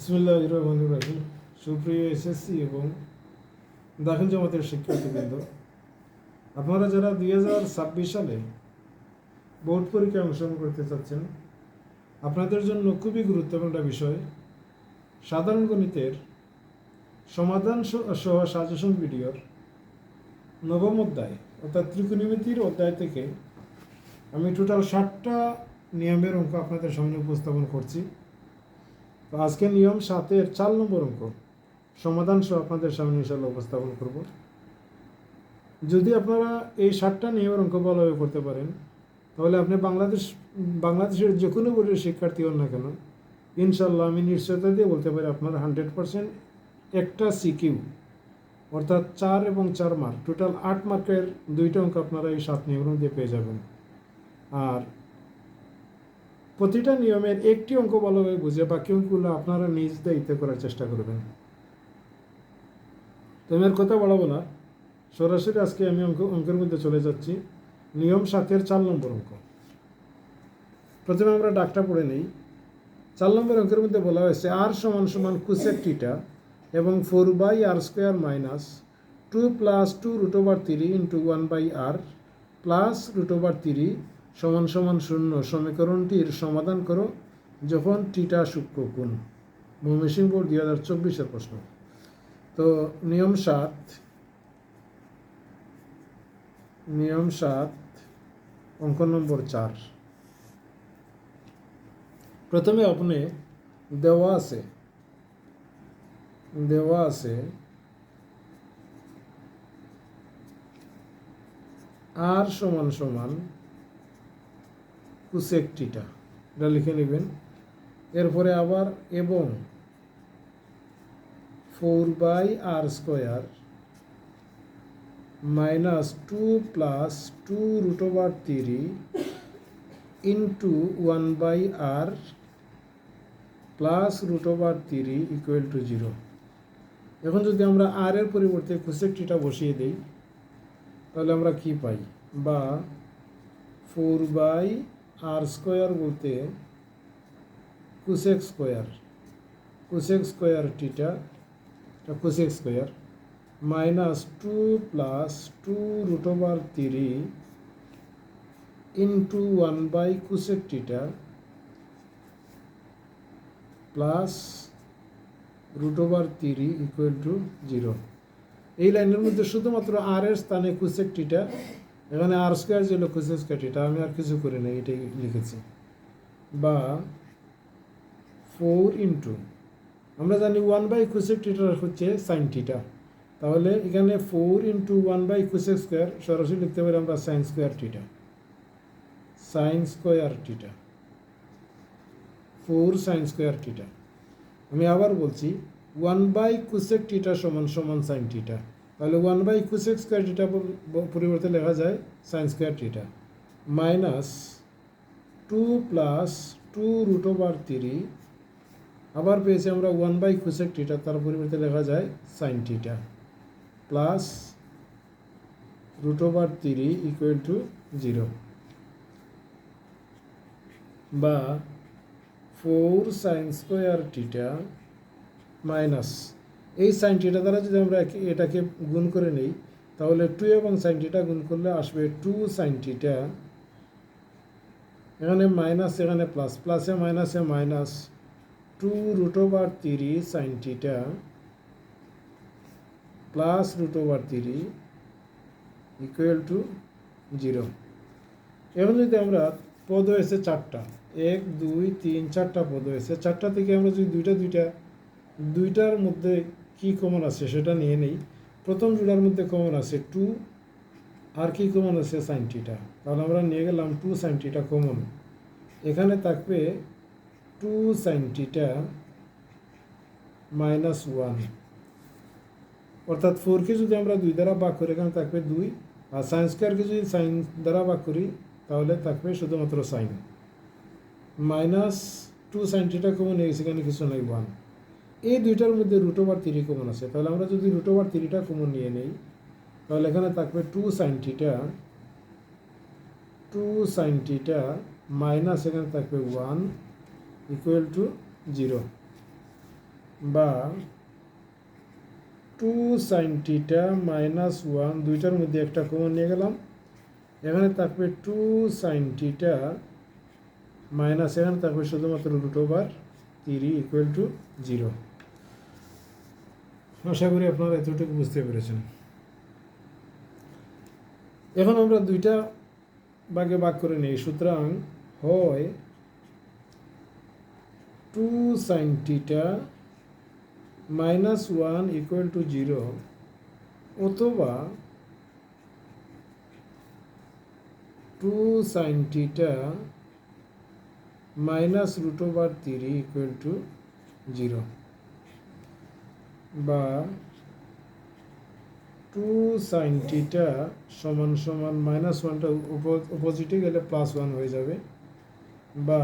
বিসমুল্লাহ রহমান রাহিম। সুপ্রিয় এসএসসি এবং দাখিল জামাতের শিক্ষার্থীবৃন্দ, আপনারা যারা দুই হাজার ছাব্বিশ সালে বোর্ড পরীক্ষায় অংশগ্রহণ করতে চাচ্ছেন, আপনাদের জন্য খুবই গুরুত্বপূর্ণ বিষয়, সাধারণ গণিতের সমাধান সহ সাজেশন ভিডিওর নবম অধ্যায়, অর্থাৎ ত্রিকোণমিতির অধ্যায় থেকে আমি টোটাল ষাটটা নিয়মের অঙ্ক আপনাদের সামনে উপস্থাপন করছি। তো আজকে নিয়ম সাতের চার নম্বর অঙ্ক। সমাধান সহ আপনাদের সামনে ইনশাল্লাহ উপস্থাপন করব। যদি আপনারা এই সাতটা নিয়মের অঙ্ক ভালোভাবে করতে পারেন, তাহলে আপনি বাংলাদেশ, বাংলাদেশের যে কোনো বোর্ডের শিক্ষার্থী হন না কেন ইনশাল্লাহ আমি নিশ্চয়তা দিয়ে বলতে পারি আপনারা হান্ড্রেড পার্সেন্ট একটা সিকিউ, অর্থাৎ চার এবং চার মার্ক, টোটাল আট মার্কের দুইটা অঙ্ক আপনারা এই সাত নিয়মের মধ্যে পেয়ে যাবেন। আর প্রতিটা নিয়মের একটি অঙ্ক ভালোভাবে বুঝে বাকি অঙ্কগুলো আপনারা নিজ দায়িত্বে করার চেষ্টা করবেন। তো আমি আর কথা বলাবো না। সরাসরি আজকে আমি অঙ্ক, অঙ্কের মধ্যে চলে যাচ্ছি। নিয়ম সাতের চার নম্বর অঙ্ক। প্রথমে আমরা ডাকটা পড়ে নেই। চার নম্বর অঙ্কের মধ্যে বলা হয়েছে, আর সমান সমান কুসেক টিটা এবং four by R square minus two plus two root over three into one by R plus root over three সমান সমান শূন্য সমীকরণটির সমাধান করো যখন টিটা সূক্ষ্ম কোণ। ময়মনসিংহ বোর্ড দুই হাজার চব্বিশের প্রশ্ন। তো নিয়ম সাত নিয়ম সাত, অঙ্ক নম্বর চার। প্রথমে আপনি দেওয়া আছে দেওয়া আছে আর সমান সমান কুসেক টিটা এটা লিখে নেবেন। এরপরে আবার এবং four by R square minus two plus two root over three into one by R plus root over three equal to zero. এখন যদি আমরা আর এর পরিবর্তে কুসেক টিটা বসিয়ে দিই, তাহলে আমরা কি পাই? বা ফোর বাই আর স্কোয়ার বলতে cosec square cosec square theta cosec square minus two plus two root over three into one by cosec theta plus root over three equal to zero এই লাইনের মধ্যে শুধুমাত্র আর এর স্থানে কুসেক টিটা এখানে r square ছিল cosec square theta আমি আর কিছু করি না এটাই লিখেছি। বা ফোর ইন্টু আমরা জানি ওয়ান বাই কুসেক টিটার হচ্ছে সাইন টিটা তাহলে এখানে four into one by cosec square সরাসরি লিখতে পারি আমরা sine square theta sine square theta four sine square theta আমি আবার বলছি ওয়ান বাই কুসেক টিটা সমান সমান সাইন টিটা তাহলে one by cosec square theta পরিবর্তে লেখা যায় sine square theta minus two plus two root over three আবার পেয়েছি আমরা ওয়ান বাই কুসেক টিটা তার পরিবর্তে লেখা যায় sine theta plus root over three equal to zero বা four sine square theta minus এই সাইন টিটা দ্বারা যদি আমরা এটাকে গুণ করে নিই, তাহলে টু এবং সাইন টিটা গুণ করলে আসবে টু সাইন টিটা এখানে মাইনাস এখানে প্লাস প্লাসে মাইনাসে minus two root over three sine theta plus root over three equal to zero এখন যদি আমরা পদ হয়েছে চারটা, এক, দুই, তিন, চারটা পদ হয়েছে, চারটা থেকে আমরা যদি দুইটা দুইটা, দুইটার মধ্যে কি কমন আছে সেটা নিয়ে নেই। প্রথম জোড়ার মধ্যে কমন আছে টু আর কি কমন আছে সাইন টিটা তাহলে আমরা নিয়ে গেলাম টু সাইন টিটা কমন এখানে থাকবে two sine theta minus one অর্থাৎ ফোরকে যদি আমরা দুই দ্বারা ভাগ করি, এখানে থাকবে দুই। আর সাইন স্কোয়ারকে যদি সাইন দ্বারা ভাগ করি, তাহলে থাকবে শুধুমাত্র sine minus two sine theta common এই সেখানে কিছু নেই ওয়ান এই দুইটার মধ্যে রুট ওভার থ্রি কমন আছে। তাহলে আমরা যদি রুট ওভার থ্রিটা কমন নিয়ে নেই, তাহলে এখানে থাকবে two sine theta two sine theta minus এখানে থাকবে ওয়ান ইকুয়াল টু জিরো বা two sine theta minus one দুইটার মধ্যে একটা কমন নিয়ে গেলাম। এখানে থাকবে টু সাইন টিটা মাইনাস এখানে থাকবে শুধুমাত্র root over three equal to zero আশা করি আপনারা এতটুকু বুঝতে পেরেছেন। এখন আমরা দুইটা ভাগে ভাগ করে নিই। সুতরাং হয় two sine theta minus one equal to zero অথবা two sine theta minus root over three equal to zero বা টু সাইন টিটা সমান সমান মাইনাস ওয়ানটা অপোজিটে গেলে প্লাস ওয়ান হয়ে যাবে। বা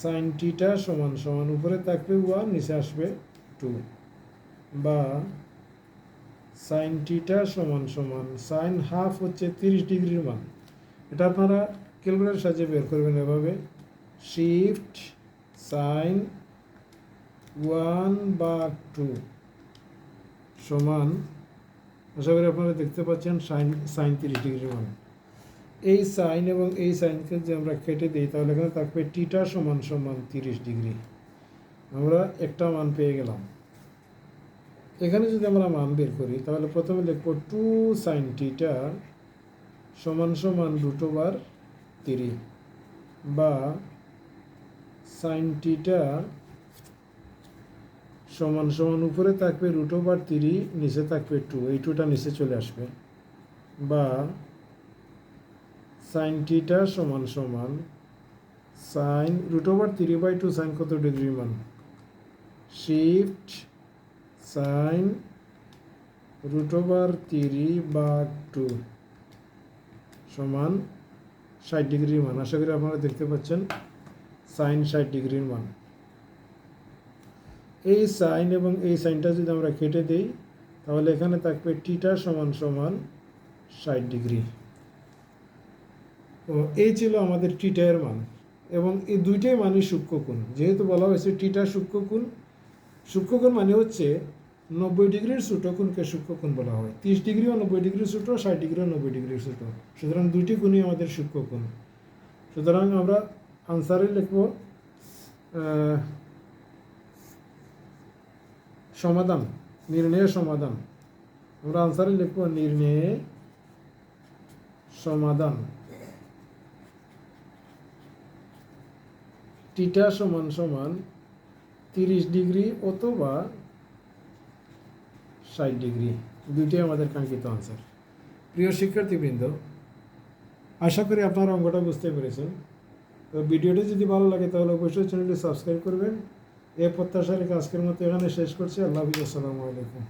সাইন টিটা সমান সমান উপরে থাকবে ওয়ান নিচে আসবে টু বা সাইন টিটা সমান সমান সাইন হাফ হচ্ছে তিরিশ ডিগ্রির মান। এটা আপনারা ক্যালকুলেটার সাহায্যে বের করবেন এভাবে। শিফট সাইন ওয়ান বা টু সমান, আশা করি আপনারা দেখতে পাচ্ছেন সাইন সাইন তিরিশ ডিগ্রি মান। এই সাইন এবং এই সাইনকে যে আমরা কেটে দিই, তাহলে এখানে থাকবে টিটা সমান সমান তিরিশ ডিগ্রি। আমরা একটা মান পেয়ে গেলাম। এখানে যদি আমরা মান বের করি, তাহলে প্রথমে লিখব টু সাইন টিটা সমান সমান রুট ওভার তিরি বা সাইন টিটা সমান সমান উপরে থাকবে রুট ওভার তিরি নিচে থাকবে টু এই টুটা নিচে চলে আসবে। বা সাইন টিটা সমান সমান sine root over three by two sine কত ডিগ্রি মান? Shift sine root over three বা টু সমান ষাট ডিগ্রির মান। আশা করি আপনারা দেখতে পাচ্ছেন সাইন ষাট ডিগ্রির মান। এই সাইন এবং এই সাইনটা যদি আমরা কেটে দিই, তাহলে এখানে থাকবে টিটা সমান সমান ষাট ডিগ্রি। তো এই ছিল আমাদের টিটায়ের মান। এবং এই দুইটাই মানই সূক্ষ্মকোণ যেহেতু বলা হয়েছে টিটা সূক্ষ্মকোণ সূক্ষ্মকোণ মানে হচ্ছে নব্বই ডিগ্রির ছোটকোণকে সূক্ষ্মকোণ বলা হয়। তিরিশ ডিগ্রিও নব্বই ডিগ্রির ছোট, ষাট ডিগ্রিও নব্বই ডিগ্রির ছোট। সুতরাং দুইটি কোণই আমাদের সূক্ষ্মকোণ সুতরাং আমরা আনসারে লিখব সমাধান নির্ণয় সমাধান। আমরা আনসারে লিখব নির্ণয়ে সমাধান। টিটা সমান সমান তিরিশ ডিগ্রি অথবা ষাট ডিগ্রি। দুইটাই আমাদের কাঙ্ক্ষিত আনসার প্রিয় শিক্ষার্থীবৃন্দ, আশা করি আপনারা অঙ্কটা বুঝতে পেরেছেন। তো ভিডিওটি যদি ভালো লাগে তাহলে অবশ্যই চ্যানেলটি সাবস্ক্রাইব করবেন। এ প্রত্যাশা রেখে আজকের মতো এখানে শেষ করছি। আল্লাহ আসসালামু আলাইকুম।